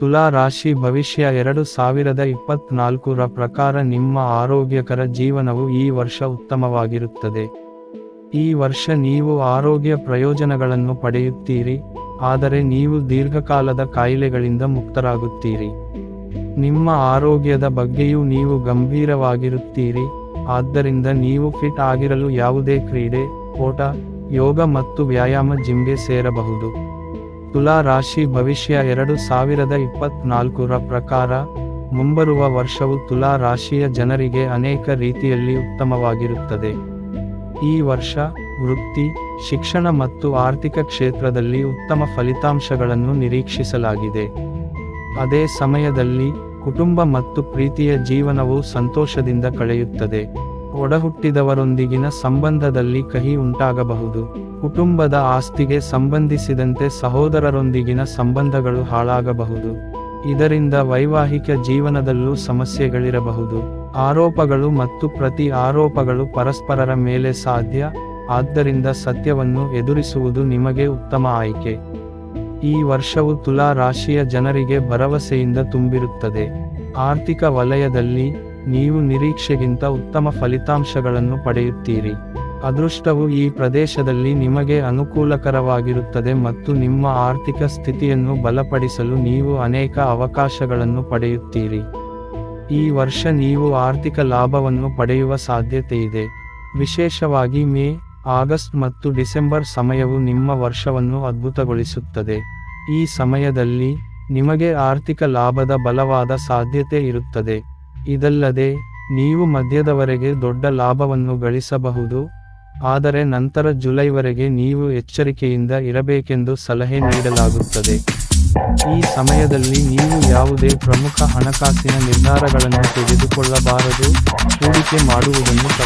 ತುಲಾ ರಾಶಿ ಭವಿಷ್ಯ ಎರಡು ಸಾವಿರದ ಇಪ್ಪತ್ನಾಲ್ಕರ ಪ್ರಕಾರ ನಿಮ್ಮ ಆರೋಗ್ಯಕರ ಜೀವನವು ಈ ವರ್ಷ ಉತ್ತಮವಾಗಿರುತ್ತದೆ. ಈ ವರ್ಷ ನೀವು ಆರೋಗ್ಯ ಪ್ರಯೋಜನಗಳನ್ನು ಪಡೆಯುತ್ತೀರಿ, ಆದರೆ ನೀವು ದೀರ್ಘಕಾಲದ ಕಾಯಿಲೆಗಳಿಂದ ಮುಕ್ತರಾಗುತ್ತೀರಿ. ನಿಮ್ಮ ಆರೋಗ್ಯದ ಬಗ್ಗೆಯೂ ನೀವು ಗಂಭೀರವಾಗಿರುತ್ತೀರಿ, ಆದ್ದರಿಂದ ನೀವು ಫಿಟ್ ಆಗಿರಲು ಯಾವುದೇ ಕ್ರೀಡೆ, ಓಟ, ಯೋಗ ಮತ್ತು ವ್ಯಾಯಾಮ ಜಿಮ್ಗೆ ಸೇರಬಹುದು. ತುಲಾ ರಾಶಿ ಭವಿಷ್ಯ ಎರಡು ಸಾವಿರದ ಇಪ್ಪತ್ನಾಲ್ಕರ ಪ್ರಕಾರ, ಮುಂಬರುವ ವರ್ಷವು ತುಲಾ ರಾಶಿಯ ಜನರಿಗೆ ಅನೇಕ ರೀತಿಯಲ್ಲಿ ಉತ್ತಮವಾಗಿರುತ್ತದೆ. ಈ ವರ್ಷ ವೃತ್ತಿ, ಶಿಕ್ಷಣ ಮತ್ತು ಆರ್ಥಿಕ ಕ್ಷೇತ್ರದಲ್ಲಿ ಉತ್ತಮ ಫಲಿತಾಂಶಗಳನ್ನು ನಿರೀಕ್ಷಿಸಲಾಗಿದೆ. ಅದೇ ಸಮಯದಲ್ಲಿ ಕುಟುಂಬ ಮತ್ತು ಪ್ರೀತಿಯ ಜೀವನವು ಸಂತೋಷದಿಂದ ಕಳೆಯುತ್ತದೆ. ಒಡಹುಟ್ಟಿದವರೊಂದಿಗಿನ ಸಂಬಂಧದಲ್ಲಿ ಕಹಿ ಉಂಟಾಗಬಹುದು. ಕುಟುಂಬದ ಆಸ್ತಿಗೆ ಸಂಬಂಧಿಸಿದಂತೆ ಸಹೋದರರೊಂದಿಗಿನ ಸಂಬಂಧಗಳು ಹಾಳಾಗಬಹುದು. ಇದರಿಂದ ವೈವಾಹಿಕ ಜೀವನದಲ್ಲೂ ಸಮಸ್ಯೆಗಳಿರಬಹುದು. ಆರೋಪಗಳು ಮತ್ತು ಪ್ರತಿ ಆರೋಪಗಳು ಪರಸ್ಪರರ ಮೇಲೆ ಸಾಧ್ಯ, ಆದ್ದರಿಂದ ಸತ್ಯವನ್ನು ಎದುರಿಸುವುದು ನಿಮಗೆ ಉತ್ತಮ ಆಯ್ಕೆ. ಈ ವರ್ಷವು ತುಲಾ ರಾಶಿಯ ಜನರಿಗೆ ಭರವಸೆಯಿಂದ ತುಂಬಿರುತ್ತದೆ. ಆರ್ಥಿಕ ವಲಯದಲ್ಲಿ ನೀವು ನಿರೀಕ್ಷೆಗಿಂತ ಉತ್ತಮ ಫಲಿತಾಂಶಗಳನ್ನು ಪಡೆಯುತ್ತೀರಿ. ಅದೃಷ್ಟವು ಈ ಪ್ರದೇಶದಲ್ಲಿ ನಿಮಗೆ ಅನುಕೂಲಕರವಾಗಿರುತ್ತದೆ ಮತ್ತು ನಿಮ್ಮ ಆರ್ಥಿಕ ಸ್ಥಿತಿಯನ್ನು ಬಲಪಡಿಸಲು ನೀವು ಅನೇಕ ಅವಕಾಶಗಳನ್ನು ಪಡೆಯುತ್ತೀರಿ. ಈ ವರ್ಷ ನೀವು ಆರ್ಥಿಕ ಲಾಭವನ್ನು ಪಡೆಯುವ ಸಾಧ್ಯತೆಯಿದೆ. ವಿಶೇಷವಾಗಿ ಮೇ, ಆಗಸ್ಟ್ ಮತ್ತು ಡಿಸೆಂಬರ್ ಸಮಯವು ನಿಮ್ಮ ವರ್ಷವನ್ನು ಅದ್ಭುತಗೊಳಿಸುತ್ತದೆ. ಈ ಸಮಯದಲ್ಲಿ ನಿಮಗೆ ಆರ್ಥಿಕ ಲಾಭದ ಬಲವಾದ ಸಾಧ್ಯತೆ ಇರುತ್ತದೆ. ಇದಲ್ಲದೆ, ನೀವು ಮಧ್ಯದವರೆಗೆ ದೊಡ್ಡ ಲಾಭವನ್ನು ಗಳಿಸಬಹುದು, ಆದರೆ ನಂತರ ಜುಲೈವರೆಗೆ ನೀವು ಎಚ್ಚರಿಕೆಯಿಂದ ಇರಬೇಕೆಂದು ಸಲಹೆ ನೀಡಲಾಗುತ್ತದೆ. ಈ ಸಮಯದಲ್ಲಿ ನೀವು ಯಾವುದೇ ಪ್ರಮುಖ ಹಣಕಾಸಿನ ನಿರ್ಧಾರಗಳನ್ನು ತೆಗೆದುಕೊಳ್ಳಬಾರದು, ಹೂಡಿಕೆ ಮಾಡುವುದನ್ನು